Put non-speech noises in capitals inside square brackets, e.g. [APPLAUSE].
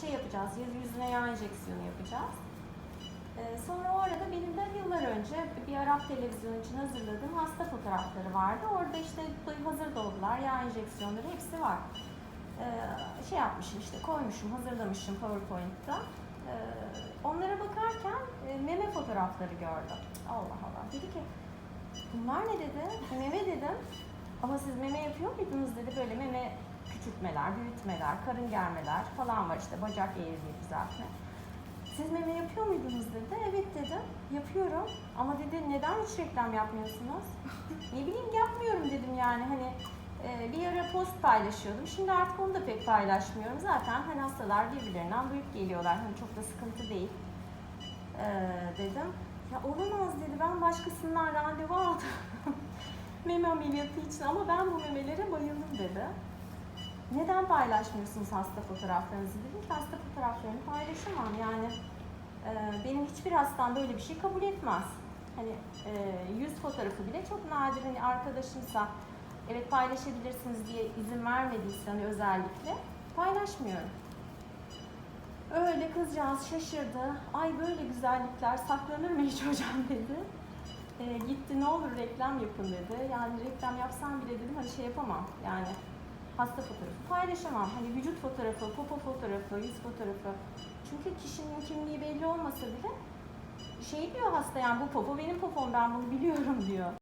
şey yapacağız, yüz yüzüne yağ enjeksiyonu yapacağız. Ee, sonra o arada benim de yıllar önce bir Arap televizyonu için hazırladığım hasta fotoğrafları vardı. Orada işte hazır dolgular, yağ enjeksiyonları hepsi var. Ee, şey yapmışım işte koymuşum, hazırlamışım PowerPoint'ta. Ee, onlara bakarken e, meme fotoğrafları gördüm. Allah Allah. Dedi ki bunlar ne dedi? Meme dedim. Ama siz meme yapıyor muydunuz dedi. Böyle meme küçültmeler, büyütmeler, karın germeler falan var işte bacak eğriliği düzeltme. Siz meme yapıyor muydunuz dedi. Evet dedim. Yapıyorum. Ama dedi neden hiç reklam yapmıyorsunuz? [LAUGHS] ne bileyim yapmıyorum dedim yani hani e, bir ara post paylaşıyordum. Şimdi artık onu da pek paylaşmıyorum. Zaten hani hastalar birbirlerinden büyük geliyorlar. Hani çok da sıkıntı değil. E, dedim. Ya olamaz dedi. Ben başkasından randevu aldım. [LAUGHS] meme ameliyatı için ama ben bu memelere bayıldım dedi. Neden paylaşmıyorsunuz hasta fotoğraflarınızı dedim ki hasta fotoğraflarını paylaşamam yani e, benim hiçbir hastam böyle bir şey kabul etmez. Hani e, yüz fotoğrafı bile çok nadir hani arkadaşımsa evet paylaşabilirsiniz diye izin vermediyse hani özellikle paylaşmıyorum. Öyle kızcağız şaşırdı. Ay böyle güzellikler saklanır mı hiç hocam dedi. E, gitti ne olur reklam yapın dedi. Yani reklam yapsam bile dedim hani şey yapamam yani hasta fotoğrafı paylaşamam. Hani vücut fotoğrafı, popo fotoğrafı, yüz fotoğrafı. Çünkü kişinin kimliği belli olmasa bile şey diyor hasta yani bu popo benim popom ben bunu biliyorum diyor.